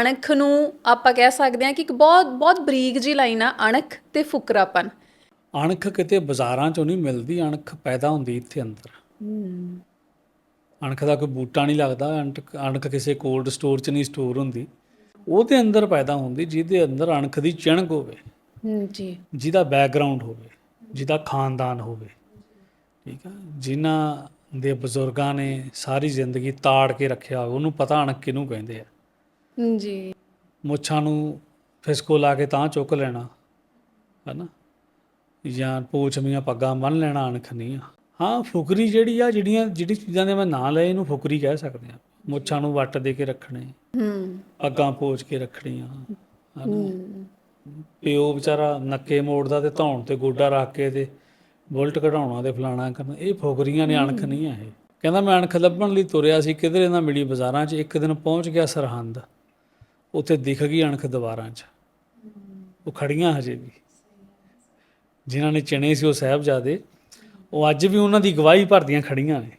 ਅਣਖ ਨੂੰ ਆਪਾਂ ਕਹਿ ਸਕਦੇ ਹਾਂ ਕਿ ਇੱਕ ਬਹੁਤ ਬਹੁਤ ਬਰੀਕ ਜੀ ਲਾਈਨ ਆ ਅਣਖ ਤੇ ਫੁਕਰਾਪਨ। ਅਣਖ ਕਿਤੇ ਬਾਜ਼ਾਰਾਂ 'ਚੋਂ ਨਹੀਂ ਮਿਲਦੀ ਅਣਖ ਪੈਦਾ ਹੁੰਦੀ ਇੱਥੇ ਅੰਦਰ। ਅਣਖ ਦਾ ਕੋਈ ਬੂਟਾ ਨਹੀਂ ਲੱਗਦਾ ਅਣਖ ਕਿਸੇ ਕੋਲਡ ਸਟੋਰ 'ਚ ਨਹੀਂ ਸਟੋਰ ਹੁੰਦੀ। ਉਹਦੇ ਅੰਦਰ ਪੈਦਾ ਹੁੰਦੀ ਜਿਹਦੇ ਅੰਦਰ ਅਣਖ ਦੀ ਚਿਣਕ ਹੋਵੇ। ਜੀ। ਜਿਹਦਾ ਬੈਕਗ੍ਰਾਉਂਡ ਹੋਵੇ ਜਿਹਦਾ ਖਾਨਦਾਨ ਹੋਵੇ। ਠੀਕ ਆ? ਜਿਨ੍ਹਾਂ ਦੇ ਬਜ਼ੁਰਗਾਂ ਨੇ ਸਾਰੀ ਜ਼ਿੰਦਗੀ ਤਾੜ ਕੇ ਰੱਖਿਆ ਉਹਨੂੰ ਪਤਾ ਅਣਖ ਕਿਹਨੂੰ ਕਹਿੰਦੇ ਆ। ਜੀ। ਮੁੱਛਾਂ ਨੂੰ ਫਿਸਕੋ ਲਾ ਕੇ ਤਾਂ ਚੁੱਕ ਲੈਣਾ ਹੈਨਾ? ਜਾਂ ਪੂਛਮੀਆਂ ਪੱਗਾਂ ਬੰਨ ਲੈਣਾ ਅਣਖ ਨਹੀਂ ਆ। ਹਾਂ ਫੁਕਰੀ ਜਿਹੜੀ ਆ ਜਿਹੜੀਆਂ ਜਿਹੜੀ ਚੀਜ਼ਾਂ ਦੇ ਮੈਂ ਨਾਂ ਲਏ ਇਹਨੂੰ ਫੁਕਰੀ ਕਹਿ ਸਕਦੇ ਆ। ਮੁੱਛਾਂ ਨੂੰ ਵੱਟ ਦੇ ਕੇ ਰੱਖਣੇ ਹਮ ਅੱਗਾਂ ਪੋਚ ਕੇ ਰੱਖਣੀਆਂ ਹਨਾ? ਪਿਓ ਵਿਚਾਰਾ ਨੱਕੇ ਮੋੜਦਾ ਤੇ ਧੌਣ ਤੇ ਗੋਡਾ ਰੱਖ ਕੇ ਤੇ ਬੁਲਟ ਕਢਾਉਣਾ ਤੇ ਫਲਾਣਾ ਕਰਨਾ। ਇਹ ਫੁਕਰੀਆਂ ਨੇ ਅਣਖ ਨਹੀਂ ਆ ਇਹ। ਕਹਿੰਦਾ ਮੈਂ ਅਣਖ ਲੱਭਣ ਲਈ ਤੁਰਿਆ ਸੀ ਕਿਧਰੇ ਨਾ ਮਿਲੀ ਬਾਜ਼ਾਰਾਂ 'ਚ ਇੱਕ ਦਿਨ ਪਹੁੰਚ ਗਿਆ ਸਰਹੰਦ। ਉੱਥੇ ਦਿਖ ਗਈ ਅਣਖ ਦੀਵਾਰਾਂ 'ਚ। ਉਹ ਖੜੀਆਂ ਹਜੇ ਵੀ। ਜਿਨ੍ਹਾਂ ਨੇ ਚਿਣੇ ਸੀ ਉਹ ਸਾਹਿਬਜ਼ਾਦੇ। ਉਹ ਅੱਜ ਵੀ ਉਹਨਾਂ ਦੀ ਗਵਾਹੀ ਭਰਦੀਆਂ ਖੜੀਆਂ ਨੇ।